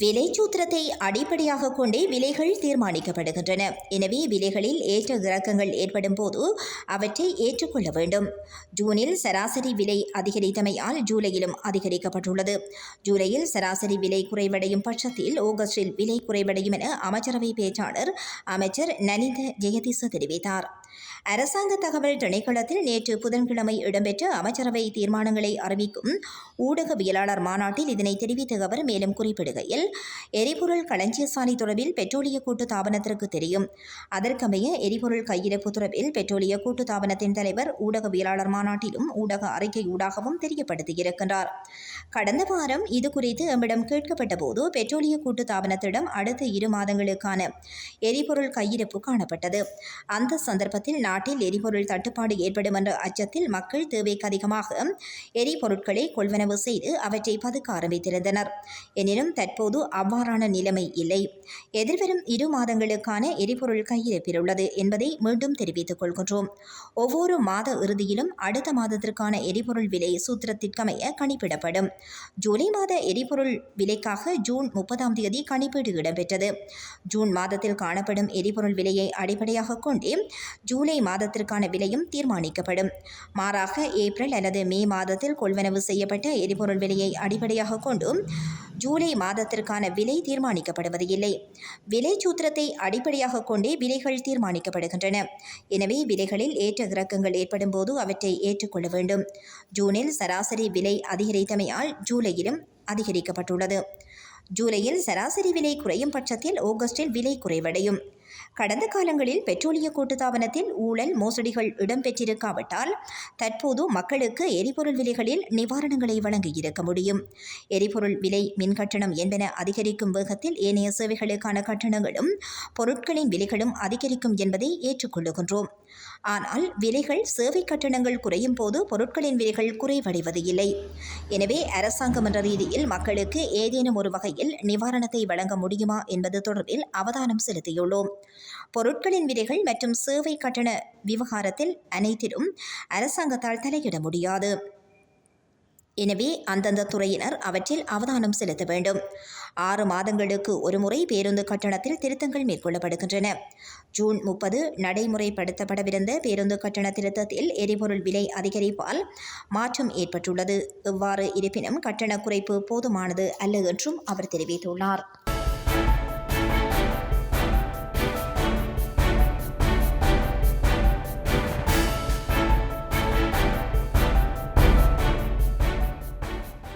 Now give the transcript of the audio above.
விலை சூத்திரத்தை அடிப்படையாக கொண்டே விலைகள் தீர்மானிக்கப்படுகின்றன. எனவே விலைகளில் ஏற்ற இறக்கங்கள் ஏற்படும் போது அவற்றை ஏற்றுக்கொள்ள வேண்டும். ஜூனில் சராசரி விலை அதிகரித்தமையால் ஜூலையிலும் அதிகரிக்கப்பட்டுள்ளது. ஜூலையில் சராசரி விலை குறைவடையும் பட்சத்தில் ஆகஸ்டில் விலை குறைவடையும் என அமைச்சரவை பேச்சாளர் அமைச்சர் நலிந்த ஜெயதிச தெரிவித்தார். அரசாங்க தகவல் திணைக்களத்தில் நேற்று புதன்கிழமை இடம்பெற்ற அமைச்சரவை தீர்மானங்களை அறிவிக்கும் ஊடகவியலாளர் மாநாட்டில் இதனை தெரிவித்த அவர் மேலும் குறிப்பிடுகையில் எரிபொருள் களஞ்சியசாலை தொடர்பில் பெட்ரோலிய கூட்டு தாபனத்திற்கு தெரியும். அதற்கமைய எரிபொருள் கையிருப்பு தொடர்பில் பெட்ரோலிய கூட்டு தாபனத்தின் தலைவர் ஊடகவியலாளர் மாநாட்டிலும் ஊடக அறிக்கை ஊடாகவும் தெரியப்படுத்தியிருக்கின்றார். கடந்த வாரம் இது குறித்து எம்மிடம் கேட்கப்பட்ட போது பெட்ரோலிய கூட்டு தாபனத்திடம் அடுத்த இரு மாதங்களுக்கான எரிபொருள் கையிருப்பு காணப்பட்டது. அந்த சந்தர்ப்பத்தில் நாட்டில் எரிபொருள் தட்டுப்பாடு ஏற்படும் என்ற அச்சத்தில் மக்கள் தேவைக்கு அதிகமாக எரிபொருட்களை கொள்வனவு செய்து அவற்றை பதுக்க ஆரம்பித்திருந்தனர். எனினும் தற்போது அவ்வாறான நிலைமை இல்லை. எதிர்வரும் இரு மாதங்களுக்கான எரிபொருள் கையிருப்பில் உள்ளது என்பதை மீண்டும் தெரிவித்துக் கொள்கின்றோம். ஒவ்வொரு மாத இறுதியிலும் அடுத்த மாதத்திற்கான எரிபொருள் விலை சூத்திரத்திற்கமைய கணிப்பிடப்படும். ஜூலை மாத எரிபொருள் விலைக்காக ஜூன் முப்பதாம் தேதி கணிப்பீடு இடம்பெற்றது. ஜூன் மாதத்தில் காணப்படும் எரிபொருள் விலையை அடிப்படையாக கொண்டே ஜூலை மாதத்திற்கான விலையும் தீர்மானிக்கப்படும். மாறாக ஏப்ரல் அல்லது மே மாதத்தில் கொள்வனவு செய்யப்பட்ட எரிபொருள் விலையை அடிப்படையாக கொண்டு ஜூலை மாதத்திற்கான விலை தீர்மானிக்கப்படுவது இல்லை. விலை சூத்திரத்தை அடிப்படையாக கொண்டே விலைகள் தீர்மானிக்கப்படுகின்றன. எனவே விலைகளில் ஏற்ற இறக்கங்கள் ஏற்படும் போது அவற்றை ஏற்றுக்கொள்ள வேண்டும். ஜூனில் சராசரி விலை அதிகரித்தமையால் ஜூலையிலும் அதிகரிக்கப்பட்டுள்ளது. ஜூலையில் சராசரி விலை குறையும் பட்சத்தில் ஆகஸ்டில் விலை குறைவடையும். கடந்த காலங்களில் பெட்ரோலிய கூட்டுத்தாபனத்தில் ஊழல் மோசடிகள் இடம்பெற்றிருக்காவிட்டால் தற்போது மக்களுக்கு எரிபொருள் விலைகளில் நிவாரணங்களை வழங்கியிருக்க முடியும். எரிபொருள் விலை மின் கட்டணம் என்பன அதிகரிக்கும் வேகத்தில் ஏனைய சேவைகளுக்கான கட்டணங்களும் பொருட்களின் விலைகளும் அதிகரிக்கும் என்பதை ஏற்றுக்கொள்ளுகின்றோம். ஆனால் விலைகள் சேவை கட்டணங்கள் குறையும் போது பொருட்களின் விலைகள் குறைவடைவது இல்லை எனவே அரசாங்கம் என்ற ரீதியில் மக்களுக்கு ஏதேனும் ஒரு வகையில் நிவாரணத்தை வழங்க முடியுமா என்பது தொடர்பில் அவதானம் செலுத்தியுள்ளோம். பொருட்களின் விலைகள் மற்றும் சேவை கட்டண விவகாரத்தில் அனைத்திலும் அரசாங்கத்தால் தலையிட முடியாது. எனவே அந்தந்த துறையினர் அவற்றில் அவதானம் செலுத்த வேண்டும். ஆறு மாதங்களுக்கு ஒருமுறை பேருந்து கட்டணத்தில் திருத்தங்கள் மேற்கொள்ளப்படுகின்றன. ஜூன் முப்பது நடைமுறைப்படுத்தப்படவிருந்த பேருந்து கட்டண திருத்தத்தில் எரிபொருள் விலை அதிகரிப்பால் மாற்றம் ஏற்பட்டுள்ளது. இவ்வாறு இருப்பினும் கட்டண குறைப்பு போதுமானது அல்ல என்றும் அவர் தெரிவித்துள்ளார்.